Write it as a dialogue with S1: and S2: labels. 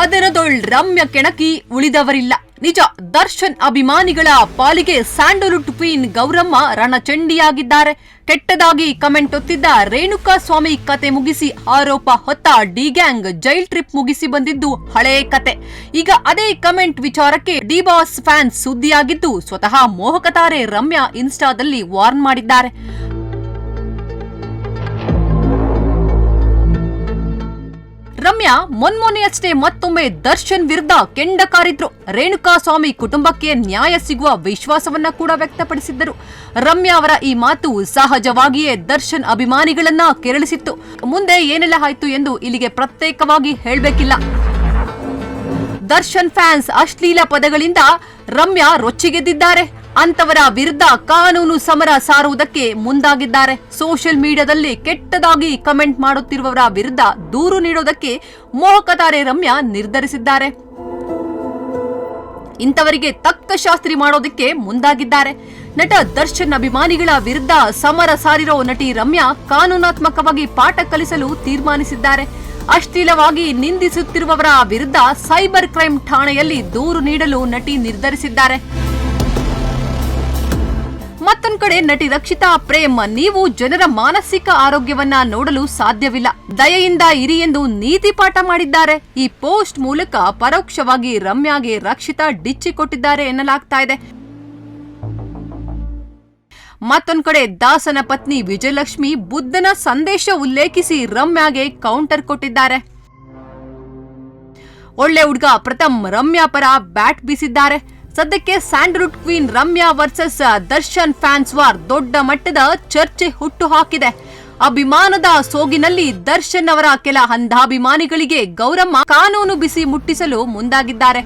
S1: ಕದರದೊಳ್ ರಮ್ಯ ಕೆಣಕಿ ಉಳಿದವರಿಲ್ಲ. ನಿಜ, ದರ್ಶನ್ ಅಭಿಮಾನಿಗಳ ಪಾಲಿಗೆ ಸ್ಯಾಂಡಲ್ವುಡ್ ಕ್ವೀನ್ ಗೌರಮ್ಮ ರಣಚಂಡಿಯಾಗಿದ್ದಾರೆ. ಕೆಟ್ಟದಾಗಿ ಕಮೆಂಟ್ ಒತ್ತಿದ್ದ ರೇಣುಕಾ ಸ್ವಾಮಿ ಕತೆ ಮುಗಿಸಿ ಆರೋಪ ಹೊತ್ತ ಡಿ ಗ್ಯಾಂಗ್ ಜೈಲ್ ಟ್ರಿಪ್ ಮುಗಿಸಿ ಬಂದಿದ್ದು ಹಳೇ ಕತೆ. ಈಗ ಅದೇ ಕಮೆಂಟ್ ವಿಚಾರಕ್ಕೆ ಡಿ ಬಾಸ್ ಫ್ಯಾನ್ಸ್ ಸುದ್ದಿಯಾಗಿದ್ದು, ಸ್ವತಃ ಮೋಹಕತಾರೆ ರಮ್ಯಾ ಇನ್ಸ್ಟಾದಲ್ಲಿ ವಾರ್ನ್ ಮಾಡಿದ್ದಾರೆ. ರಮ್ಯಾ ಮೊನ್ಮೊನೆಯಷ್ಟೇ ಮತ್ತೊಮ್ಮೆ ದರ್ಶನ್ ವಿರುದ್ಧ ಕೆಂಡ ಕಾರಿದ್ರು ರೇಣುಕಾ ಸ್ವಾಮಿ ಕುಟುಂಬಕ್ಕೆ ನ್ಯಾಯ ಸಿಗುವ ವಿಶ್ವಾಸವನ್ನ ಕೂಡ ವ್ಯಕ್ತಪಡಿಸಿದ್ದರು. ರಮ್ಯಾ ಅವರ ಈ ಮಾತು ಸಹಜವಾಗಿಯೇ ದರ್ಶನ್ ಅಭಿಮಾನಿಗಳನ್ನ ಕೆರಳಿಸಿತ್ತು. ಮುಂದೆ ಏನೆಲ್ಲ ಆಯ್ತು ಎಂದು ಇಲ್ಲಿಗೆ ಪ್ರತ್ಯೇಕವಾಗಿ ಹೇಳಬೇಕಿಲ್ಲ. ದರ್ಶನ್ ಫ್ಯಾನ್ಸ್ ಅಶ್ಲೀಲ ಪದಗಳಿಂದ ರಮ್ಯಾ ರೊಚ್ಚಿಗೆದ್ದಿದ್ದಾರೆ. ಅಂತವರ ವಿರುದ್ಧ ಕಾನೂನು ಸಮರ ಸಾರುವುದಕ್ಕೆ ಮುಂದಾಗಿದ್ದಾರೆ. ಸೋಷಿಯಲ್ ಮೀಡಿಯಾದಲ್ಲಿ ಕೆಟ್ಟದಾಗಿ ಕಮೆಂಟ್ ಮಾಡುತ್ತಿರುವವರ ವಿರುದ್ಧ ದೂರು ನೀಡೋದಕ್ಕೆ ಮೋಹಕತಾರೆ ರಮ್ಯಾ ನಿರ್ಧರಿಸಿದ್ದಾರೆ. ಇಂಥವರಿಗೆ ತಕ್ಕ ಶಾಸ್ತ್ರಿ ಮಾಡೋದಕ್ಕೆ ಮುಂದಾಗಿದ್ದಾರೆ. ನಟ ದರ್ಶನ್ ಅಭಿಮಾನಿಗಳ ವಿರುದ್ಧ ಸಮರ ಸಾರಿರೋ ನಟಿ ರಮ್ಯಾ ಕಾನೂನಾತ್ಮಕವಾಗಿ ಪಾಠ ಕಲಿಸಲು ತೀರ್ಮಾನಿಸಿದ್ದಾರೆ. ಅಶ್ಲೀಲವಾಗಿ ನಿಂದಿಸುತ್ತಿರುವವರ ವಿರುದ್ಧ ಸೈಬರ್ ಕ್ರೈಂ ಠಾಣೆಯಲ್ಲಿ ದೂರು ನೀಡಲು ನಟಿ ನಿರ್ಧರಿಸಿದ್ದಾರೆ. ಮತ್ತೊಂದು ಕಡೆ ನಟಿ ರಕ್ಷಿತಾ ಪ್ರೇಮ್, ನೀವು ಜನರ ಮಾನಸಿಕ ಆರೋಗ್ಯವನ್ನ ನೋಡಲು ಸಾಧ್ಯವಿಲ್ಲ. ದಯೆಯಿಂದ ಇರಿ ಎಂದು ನೀತಿ ಪಾಠ ಮಾಡಿದ್ದಾರೆ. ಈ ಪೋಸ್ಟ್ ಮೂಲಕ ಪರೋಕ್ಷವಾಗಿ ರಮ್ಯಾಗೆ ರಕ್ಷಿತಾ ಡಿಚ್ಚಿ ಕೊಟ್ಟಿದ್ದಾರೆ ಎನ್ನಲಾಗ್ತಾ ಇದೆ. ಮತ್ತೊಂದ್ ಕಡೆ ದಾಸನ ಪತ್ನಿ ವಿಜಯಲಕ್ಷ್ಮಿ ಬುದ್ಧನ ಸಂದೇಶ ಉಲ್ಲೇಖಿಸಿ ರಮ್ಯಾಗೆ ಕೌಂಟರ್ ಕೊಟ್ಟಿದ್ದಾರೆ. ಒಳ್ಳೆ ಹುಡುಗ ಪ್ರಥಮ್ ರಮ್ಯಾ ಪರ ಬ್ಯಾಟ್ ಬೀಸಿದ್ದಾರೆ. ಸದ್ಯಕ್ಕೆ Sandalwood queen Ramya versus Darshan fans war ದೊಡ್ಡ ಮಟ್ಟದ ಚರ್ಚೆ ಹುಟ್ಟು ಹಾಕಿದೆ. ಅಭಿಮಾನದ ಸೋಗಿನಲ್ಲಿ ದರ್ಶನ್ ಅವರ ಕೆಲ ಅಂಧಾಭಿಮಾನಿಗಳಿಗೆ ಗೌರಮ್ಮ ಕಾನೂನು ಬಿಸಿ ಮುಟ್ಟಿಸಲು ಮುಂದಾಗಿದ್ದಾರೆ.